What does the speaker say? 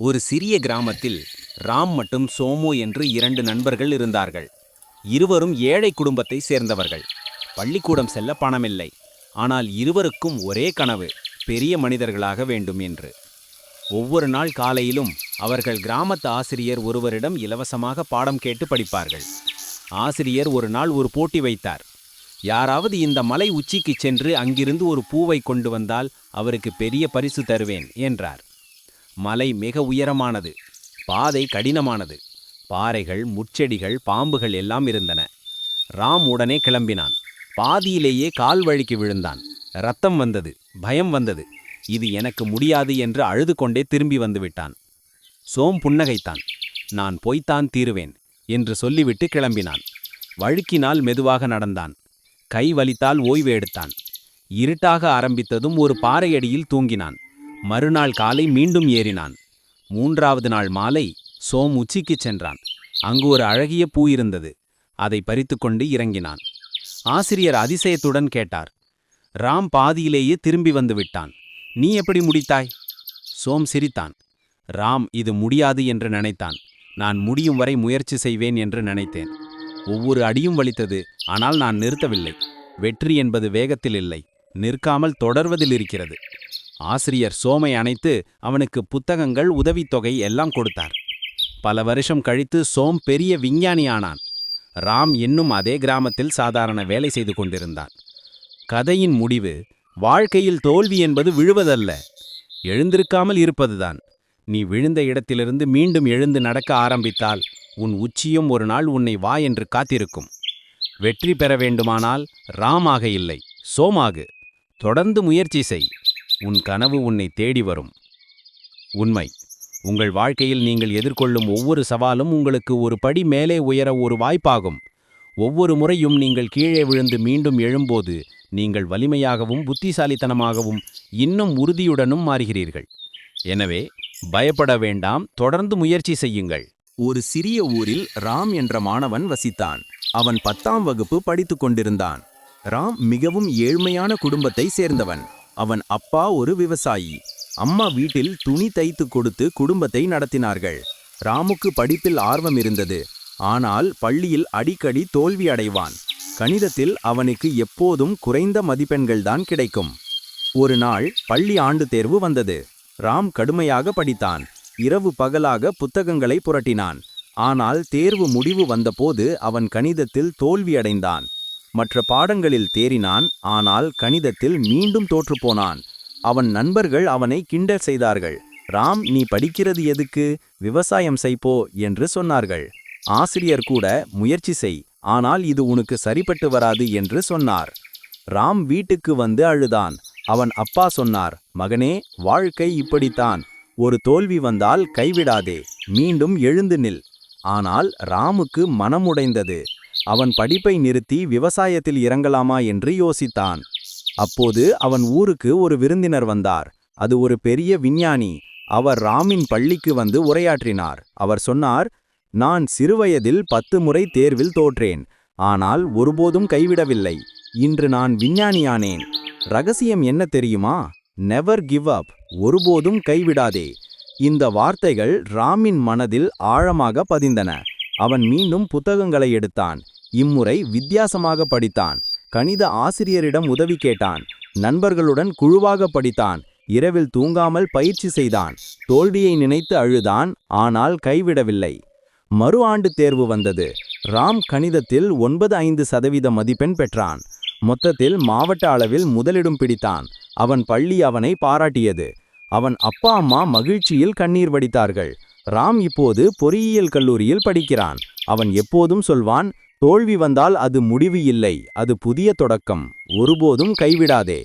ஒரு சிறிய கிராமத்தில் ராம் மற்றும் சோமு என்று இரண்டு நண்பர்கள் இருந்தார்கள். இருவரும் ஏழை குடும்பத்தை சேர்ந்தவர்கள். பள்ளிக்கூடம் செல்ல பணமில்லை. ஆனால் இருவருக்கும் ஒரே கனவு பெரிய மனிதர்களாக வேண்டும் என்று. ஒவ்வொரு நாள் காலையிலும் அவர்கள் கிராமத்து ஆசிரியர் ஒருவரிடம் இலவசமாக பாடம் கேட்டு படிப்பார்கள். ஆசிரியர் ஒரு நாள் ஒரு போட்டி வைத்தார். யாராவது இந்த மலை உச்சிக்கு சென்று அங்கிருந்து ஒரு பூவை கொண்டு வந்தால் அவருக்கு பெரிய பரிசு தருவேன் என்றார். மலை மிக உயரமானது பாதை கடினமானது. பாறைகள் முட்செடிகள் பாம்புகள் எல்லாம் இருந்தன. ராம் உடனே கிளம்பினான். பாதியிலேயே கால் வழிக்கு விழுந்தான். ரத்தம் வந்தது பயம் வந்தது. இது எனக்கு முடியாது என்று அழுது கொண்டே திரும்பி வந்துவிட்டான் சோம் புன்னகைத்தான். நான் போய்த்தான் தீருவேன் என்று சொல்லிவிட்டு கிளம்பினான். வழுக்கினால் மெதுவாக நடந்தான். கை வலித்தால் ஓய்வு எடுத்தான். இருட்டாக ஆரம்பித்ததும் ஒரு பாறையடியில் தூங்கினான். மறுநாள் காலை மீண்டும் ஏறினான். மூன்றாவது நாள் மாலை சோம் உச்சிக்குச் சென்றான். அங்கு ஒரு அழகிய பூ இருந்தது. அதை பறித்துக்கொண்டு இறங்கினான். ஆசிரியர் அதிசயத்துடன் கேட்டார் ராம் பாதியிலேயே திரும்பி வந்து விட்டான். நீ எப்படி முடித்தாய்? சோம் சிரித்தான் ராம் இது முடியாது என்று நினைத்தான். நான் முடியும் வரை முயற்சி செய்வேன் என்று நினைத்தேன். ஒவ்வொரு அடியும் வலித்தது ஆனால் நான் நிறுத்தவில்லை. வெற்றி என்பது வேகத்தில் இல்லை. நிற்காமல் தொடர்வதில் இருக்கிறது. ஆசிரியர் சோமை அணைத்து அவனுக்கு புத்தகங்கள் உதவித்தொகை எல்லாம் கொடுத்தார். பல வருஷம் கழித்து சோம் பெரிய விஞ்ஞானி ஆனான் ராம் இன்னும் அதே கிராமத்தில் சாதாரண வேலை செய்து கொண்டிருந்தான். கதையின் முடிவு வாழ்க்கையில் தோல்வி என்பது விழுவதல்ல. எழுந்திருக்காமல் இருப்பதுதான். நீ விழுந்த இடத்திலிருந்து மீண்டும் எழுந்து நடக்க ஆரம்பித்தால் உன் உச்சியும் ஒரு நாள் உன்னை வா என்று காத்திருக்கும். வெற்றி பெற வேண்டுமானால் ராமாக இல்லை சோமாகு தொடர்ந்து முயற்சி செய். உன் கனவு உன்னை தேடி வரும். உண்மை. உங்கள் வாழ்க்கையில் நீங்கள் எதிர்கொள்ளும் ஒவ்வொரு சவாலும் உங்களுக்கு ஒரு படி மேலே உயர ஒரு வாய்ப்பாகும். ஒவ்வொரு முறையும் நீங்கள் கீழே விழுந்து மீண்டும் எழும்போது நீங்கள் வலிமையாகவும் புத்திசாலித்தனமாகவும் இன்னும் உறுதியுடனும் மாறுகிறீர்கள். எனவே பயப்பட வேண்டாம். தொடர்ந்து முயற்சி செய்யுங்கள். ஒரு சிறிய ஊரில் ராம் என்ற மாணவன் வசித்தான். அவன் பத்தாம் வகுப்பு படித்துக் கொண்டிருந்தான். ராம் மிகவும் ஏழ்மையான குடும்பத்தை சேர்ந்தவன். அவன் அப்பா ஒரு விவசாயி. அம்மா வீட்டில் துணி தைத்து கொடுத்து குடும்பத்தை நடத்தினார்கள். ராமுக்கு படிப்பில் ஆர்வம் இருந்தது. ஆனால் பள்ளியில் அடிக்கடி தோல்வி அடைவான். கணிதத்தில் அவனுக்கு எப்போதும் குறைந்த மதிப்பெண்கள்தான் கிடைக்கும். ஒரு நாள் பள்ளி ஆண்டு தேர்வு வந்தது. ராம் கடுமையாக படித்தான். இரவு பகலாக புத்தகங்களை புரட்டினான். ஆனால் தேர்வு முடிவு வந்தபோது அவன் கணிதத்தில் தோல்வியடைந்தான். மற்ற பாடங்களில் தேறினான் ஆனால் கணிதத்தில் மீண்டும் தோற்றுப்போனான் அவன் நண்பர்கள் அவனை கிண்டல் செய்தார்கள். ராம் நீ படிக்கிறது எதுக்கு? விவசாயம் செய்ப்போ என்று சொன்னார்கள். ஆசிரியர் கூட முயற்சி செய் ஆனால் இது உனக்கு சரிப்பட்டு வராது என்று சொன்னார். ராம் வீட்டுக்கு வந்து அழுதான். அவன் அப்பா சொன்னார் மகனே வாழ்க்கை இப்படித்தான். ஒரு தோல்வி வந்தால் கைவிடாதே மீண்டும் எழுந்து நில். ஆனால் ராமுக்கு மனமுடைந்தது. அவன் படிப்பை நிறுத்தி விவசாயத்தில் இறங்கலாமா என்று யோசித்தான். அப்போது அவன் ஊருக்கு ஒரு விருந்தினர் வந்தார். அது ஒரு பெரிய விஞ்ஞானி. அவர் ராமின் பள்ளிக்கு வந்து உரையாற்றினார். அவர் சொன்னார் நான் சிறுவயதில் பத்து முறை தேர்வில் தோற்றேன். ஆனால் ஒருபோதும் கைவிடவில்லை. இன்று நான் விஞ்ஞானியானேன். ரகசியம் என்ன தெரியுமா? நெவர் கிவ் அப் ஒருபோதும் கைவிடாதே. இந்த வார்த்தைகள் ராமின் மனதில் ஆழமாக பதிந்தன. அவன் மீண்டும் புத்தகங்களை எடுத்தான். இம்முறை வித்தியாசமாக படித்தான். கணித ஆசிரியரிடம் உதவி கேட்டான். நண்பர்களுடன் குழுவாக படித்தான். இரவில் தூங்காமல் பயிற்சி செய்தான். தோல்வியை நினைத்து அழுதான் ஆனால் கைவிடவில்லை. மறு ஆண்டு தேர்வு வந்தது. ராம் கணிதத்தில் ஒன்பது ஐந்து சதவீத மதிப்பெண் பெற்றான். மொத்தத்தில் மாவட்ட அளவில் முதலிடம் பிடித்தான். அவன் பள்ளி அவனை பாராட்டியது. அவன் அப்பா அம்மா மகிழ்ச்சியில் கண்ணீர் வடித்தார்கள். ராம் இப்போது பொறியியல் கல்லூரியில் படிக்கிறான். அவன் எப்போதும் சொல்வான் தோல்வி வந்தால் அது முடிவு இல்லை அது புதிய தொடக்கம். ஒருபோதும் கைவிடாதே.